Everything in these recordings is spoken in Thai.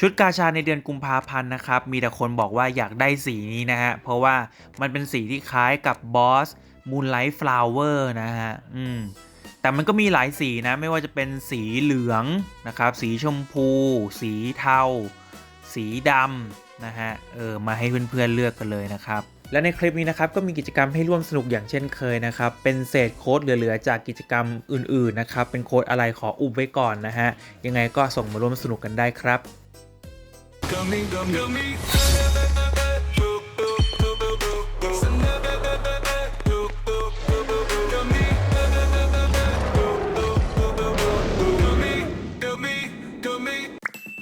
ชุดกาชาในเดือนกุมภาพันธ์นะครับ มีแต่คนบอกว่าอยากได้สีนี้นะฮะ เพราะว่ามันเป็นสีที่คล้ายกับบอส Moonlight Flower นะฮะ อืม แต่มันก็มีหลายสีนะ ไม่ว่าจะเป็นสีเหลืองนะครับ สีชมพู สีเทา สีดำนะฮะ เออ มาให้เพื่อนๆเลือกกันเลยนะครับและในคลิปนี้นะครับก็มีกิจกรรมให้ร่วมสนุกอย่างเช่นเคยนะครับ เป็นเศษโค้ดเหลือๆจากกิจกรรมอื่นๆนะครับ เป็นโค้ดอะไรขออุบไว้ก่อนนะฮะ ยังไงก็ส่งมาร่วมสนุกกันได้ครับ Gummy, gummy, gummy.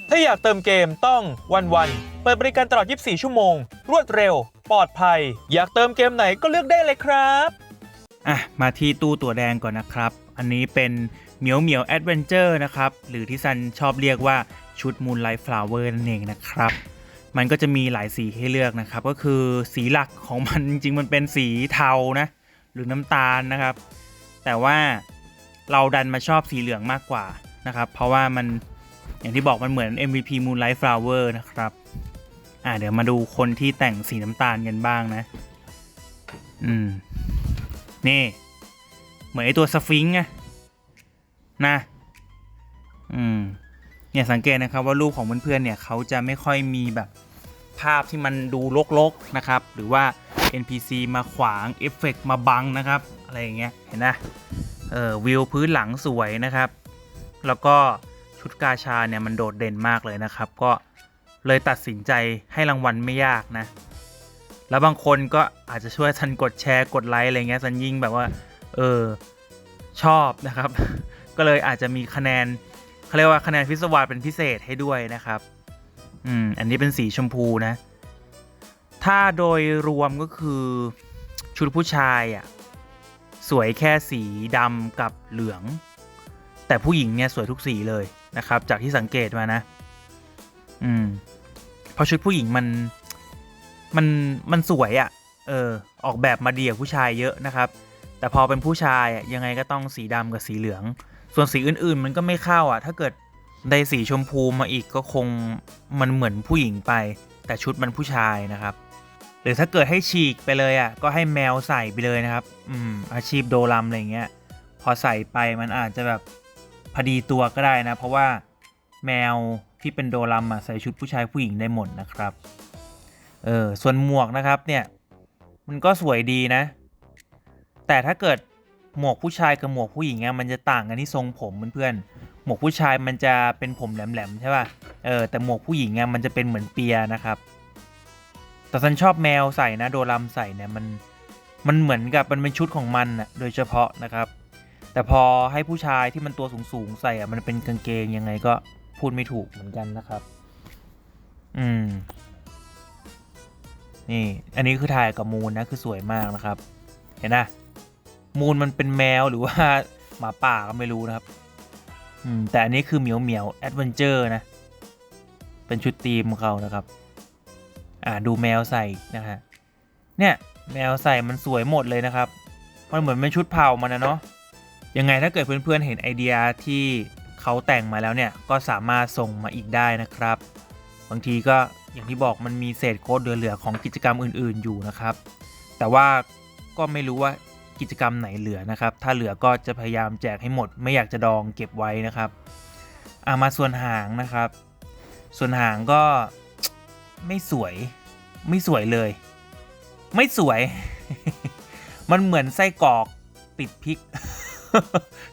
ถ้าอยากเติมเกมต้องวันวันๆเปิดบริการตลอด 24 ชั่วโมง รวดเร็ว ปลอดภัย อยากเติมเกมไหนก็เลือกได้เลยครับ อะมาที่ตู้ตัวแดงก่อนนะครับ อันนี้เป็น เหมียวเหมียวแอดเวนเจอร์นะครับ หรือที่ซันชอบเรียกว่าชุด Moonlight Flower นั่นเองนะครับ มันก็จะมีหลายสีให้เลือกนะครับ ก็คือสีหลักของมันจริงๆมันเป็นสีเทานะหรือน้ำตาลนะครับ แต่ว่าเราดันมาชอบสีเหลืองมากกว่านะครับ เพราะว่ามันอย่างที่บอกมันเหมือน MVP Moonlight Flower นะครับ อ่าเดี๋ยวมาดูคนที่แต่งสีน้ำตาลกันบ้างนะ อืม นี่ เหมือนไอตัวสฟิงค์ไง นะ อืม เนี่ยสังเกตนะครับว่ารูปของเพื่อนๆเนี่ยเขาจะไม่ค่อยมีแบบภาพที่มันดูรกๆนะครับ หรือว่า NPC มาขวางเอฟเฟกต์มาบังนะครับ อะไรอย่างเงี้ยเห็นนะเออวิวพื้นหลังสวยนะครับ แล้วก็ชุดกาชาเนี่ยมันโดดเด่นมากเลยนะครับ ก็เลยตัดสินใจให้รางวัลไม่ยากนะ แล้วบางคนก็อาจจะช่วยซันกดแชร์กดไลค์อะไรเงี้ยซันยิ่งแบบว่า เออ ชอบนะครับ ก็เลยอาจจะมีคะแนนเขาเรียกว่าคะแนนพิศวาสเป็นพิเศษให้ด้วยนะครับ อืม อันนี้เป็นสีชมพูนะ ถ้าโดยรวมก็คือชุดผู้ชายอะสวยแค่สีดำกับเหลือง แต่ผู้หญิงเนี่ยสวยทุกสีเลยนะครับ จากที่สังเกตมานะ อืมเพราะชุดผู้หญิงมันมันมันสวยอะ่ะ เออ ออกแบบมาดีกับผู้ชายเยอะนะครับ แต่พอเป็นผู้ชายอะยังไงก็ต้องสีดำกับสีเหลือง ส่วนสีอื่นๆ มันก็ไม่เข้าอะ ถ้าเกิดได้สีชมพูมาอีกก็คงมันเหมือนผู้หญิงไป แต่ชุดมันผู้ชายนะครับ หรือถ้าเกิดให้ฉีกไปเลยอะก็ให้แมวใส่ไปเลยนะครับอืมอาชีพโดรัมอะไรเงี้ยพอใส่ไปมันอาจจะแบบพอดีตัวก็ได้นะ เพราะว่าแมวที่เป็นโดรัมอะใส่ชุดผู้ชายผู้หญิงได้หมดนะครับ เออส่วนหมวกนะครับเนี่ยมันก็สวยดีนะ แต่ถ้าเกิด หมวกผู้ชายกับหมวกผู้หญิงอะมันจะต่างกันที่ทรงผมเพื่อนๆหมวกผู้ชายมันจะเป็นผมแหลมๆใช่ป่ะเออแต่หมวกผู้หญิงอะมันจะเป็นเหมือนเปียนะครับ แต่ฉันชอบแมวใส่นะโดรัมใส่เนี่ยมันมันเหมือนกับมันเป็นชุดของมันอะโดยเฉพาะนะครับ แต่พอให้ผู้ชายที่มันตัวสูงๆใส่อะมันเป็นกางเกงยังไงก็พูดไม่ถูกเหมือนกันนะครับ อืมนี่ อันนี้คือถ่ายกับมูนนะ คือสวยมากนะครับ เห็นนะ มูนมันเป็นแมวหรือว่าหมาป่าก็ไม่รู้นะครับ อืม แต่อันนี้คือเหมียวเหมียวแอดเวนเจอร์นะ เป็นชุดธีมของเขานะครับ อ่าดูแมวใส่นะฮะ เนี่ยแมวใส่มันสวยหมดเลยนะครับ มันเหมือนเป็นชุดเผ่ามันนะเนาะ ยังไงถ้าเกิดเพื่อนๆเห็นไอเดียที่เขาแต่งมาแล้วเนี่ยก็สามารถส่งมาอีกได้นะครับ บางทีก็อย่างที่บอกมันมีเศษโค้ดเหลือๆของกิจกรรมอื่น ๆอยู่นะครับ แต่ว่าก็ไม่รู้ว่า กิจกรรมไหนเหลือนะครับ ถ้าเหลือก็จะพยายามแจกให้หมด ไม่อยากจะดองเก็บไว้นะครับอามาส่วนหางนะครับ ส่วนหางก็ไม่สวย ไม่สวยเลย ไม่สวย มันเหมือนไส้กรอกติดพริก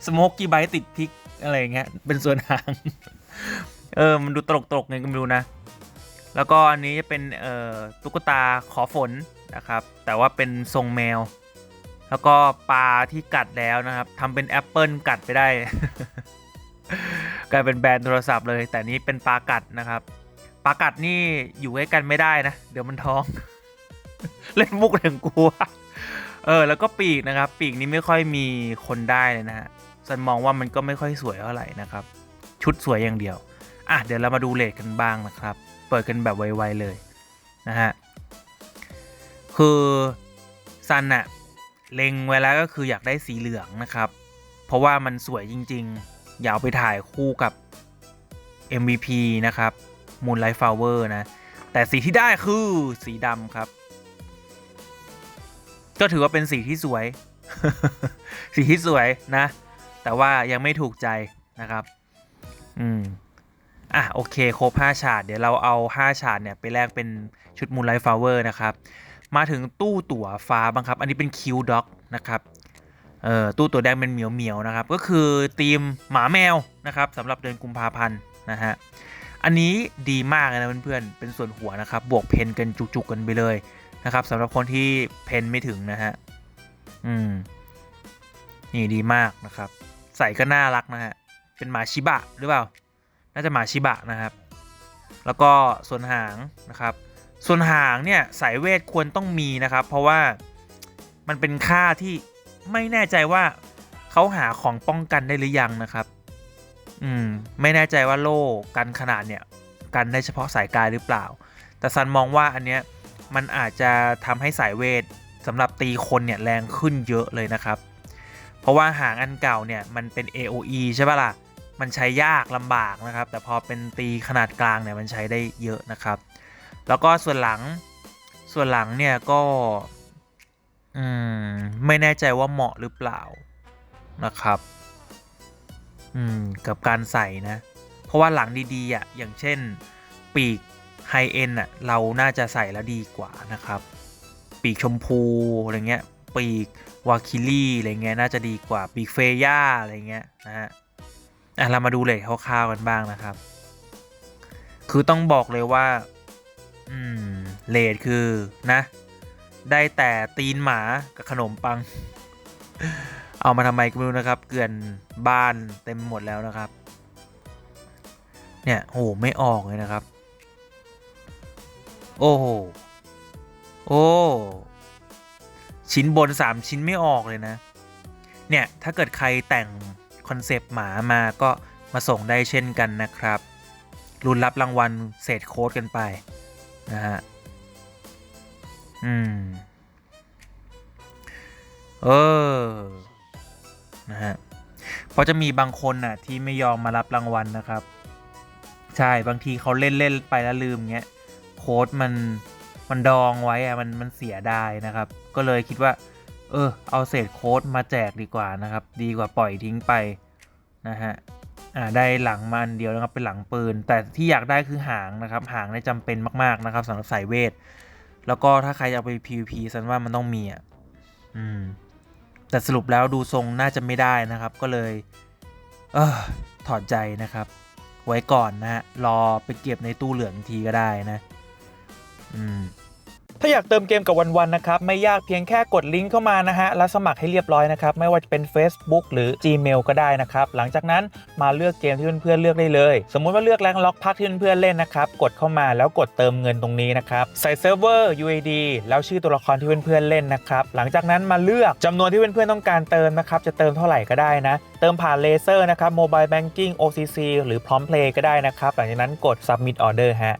สโมกกี้ไบติดพริกอะไรเงี้ย เป็นส่วนหาง เออ มันดูตลกๆไงก็ไม่รู้นะ แล้วก็อันนี้จะเป็น เอ่อ ตุ๊กตาขอฝนนะครับ แต่ว่าเป็นทรงแมว แล้วก็ปลาที่กัดแล้วนะครับทำเป็นแอปเปิลกัดไปได้ กลายเป็นแบรนด์โทรศัพท์เลย แต่นี้เป็นปลากัดนะครับปลากัดนี่อยู่ใกล้กันไม่ได้นะ เดี๋ยวมันท้อง เล่นมุกถึงกลัวเออ แล้วก็ปีกนะครับ ปีกนี้ไม่ค่อยมีคนได้เลยนะฮะฉันมองว่ามันก็ไม่ค่อยสวยเท่าไหร่นะครับ ชุดสวยอย่างเดียว อะเดี๋ยวเรามาดูเลทกันบ้างนะครับ เปิดกันแบบไวๆเลยนะฮะคือซันอะ เล็งไว้แล้วก็คืออยากได้สีเหลืองนะครับ เพราะว่ามันสวยจริงๆ อยากไปถ่ายคู่กับ MVP นะครับ Moonlight Flower นะ แต่สีที่ได้คือสีดำครับ ก็ถือว่าเป็นสีที่สวย สีที่สวยนะ แต่ว่ายังไม่ถูกใจนะครับ อืมอะโอเค ครบ 5 ฉาดเดี๋ยวเราเอา 5 ฉาดเนี่ย ไปแลกเป็นชุด Moonlight Flower นะครับ มาถึงตู้ตั๋วฟ้าบ้างครับ อันนี้เป็นคิวด็อกนะครับเอ่อตู้ตั๋วแดงเป็นเหมียวเหมียวนะครับ ก็คือธีมหมาแมวนะครับสำหรับเดือนกุมภาพันธ์นะฮะอันนี้ดีมากเลยนะเพื่อนๆเป็นส่วนหัวนะครับ บวกเพนกันจุกๆกันไปเลยนะครับสำหรับคนที่เพนไม่ถึงนะฮะอืมนี่ดีมากนะครับ ใส่ก็น่ารักนะฮะเป็นหมาชิบะหรือเปล่า น่าจะหมาชิบะนะครับ แล้วก็ส่วนหางนะครับ ส่วนหางเนี่ยสายเวทควรต้องมีนะครับ เพราะว่ามันเป็นค่าที่ไม่แน่ใจว่าเขาหาของป้องกันได้หรือยังนะครับ อืมไม่แน่ใจว่าโล่กันขนาดเนี่ยกันได้เฉพาะสายกายหรือเปล่า แต่ซันมองว่าอันเนี้ยมันอาจจะทำให้สายเวทสำหรับตีคนเนี่ยแรงขึ้นเยอะเลยนะครับ เพราะว่าหางอันเก่าเนี่ยมันเป็น AOE ใช่ปะล่ะ มันใช้ยากลำบากนะครับ แต่พอเป็นตีขนาดกลางเนี่ยมันใช้ได้เยอะนะครับ แล้วก็ส่วนหลังส่วนหลังเนี่ยก็อืมไม่แน่ใจว่าเหมาะหรือเปล่านะครับอืมกับการใส่นะ เพราะว่าหลังดีๆอะอย่างเช่นปีกไฮเอ็นอะเราน่าจะใส่แล้วดีกว่านะครับ ปีกชมพูอะไรเงี้ยปีกวาคิลี่อะไรเงี้ยน่าจะดีกว่าปีกเฟย่าอะไรเงี้ยนะฮะอะเรามาดูเลยคร่าวๆกันบ้างนะครับ คือต้องบอกเลยว่า อืมเลดคือนะ ได้แต่ตีนหมากับขนมปัง เอามาทำไมก็ไม่รู้นะครับ เกลื่อนบ้านเต็มหมดแล้วนะครับ เนี่ยโหไม่ออกเลยนะครับ โอ้โหโอ้ชิ้นบน 3 ชิ้นไม่ออกเลยนะ เนี่ย ถ้าเกิดใครแต่งคอนเซปต์หมามาก็มาส่งได้เช่นกันนะครับ รุนรับรางวัลเศษโค้ดกันไป นะฮะ อืม เออ นะฮะ เพราะจะมีบางคนน่ะ ที่ไม่ยอมมารับรางวัลนะครับ ใช่ บางทีเขาเล่นเล่นไปแล้วลืมเงี้ย โค้ดมันมันดองไว้อะมันมันเสียได้นะครับ ก็เลยคิดว่า เออ เอาเศษโค้ดมาแจกดีกว่านะครับ ดีกว่าปล่อยทิ้งไปนะฮะ อ่าได้หลังมาอันเดียวนะครับเป็นหลังปืน แต่ที่อยากได้คือหางนะครับ หางเนี่ยจำเป็นมากๆนะครับสำหรับสายเวท แล้วก็ถ้าใครจะเอาไป PVP สันว่ามันต้องมีอะอืมแต่สรุปแล้วดูทรงน่าจะไม่ได้นะครับ ก็เลย เออถอดใจนะครับ ไว้ก่อนนะฮะรอไปเก็บในตู้เหลืองทีก็ได้นะ อืม ถ้าอยากเติมเกมกับวันๆนะครับ ไม่ยากเพียงแค่กดลิงก์เข้ามานะฮะ แล้วสมัครให้เรียบร้อยนะครับ ไม่ว่าจะเป็น Facebook หรือ Gmail ก็ได้นะครับ หลังจากนั้นมาเลือกเกมที่เพื่อนๆเลือกได้เลย สมมุติว่าเลือกแรงล็อกพักที่เพื่อนๆเล่นนะครับ กดเข้ามาแล้วกดเติมเงินตรงนี้นะครับ ใส่เซิร์ฟเวอร์ UAD แล้วชื่อตัวละครที่เพื่อนๆเล่นนะครับ หลังจากนั้นมาเลือกจำนวนที่เพื่อนๆต้องการเติมนะครับ จะเติมเท่าไหร่ก็ได้นะ เติมผ่านเลเซอร์นะครับ Mobile Banking OCC หรือพร้อมเพลย์ก็ได้นะครับ หลังจากนั้นกด Submit Order ฮะ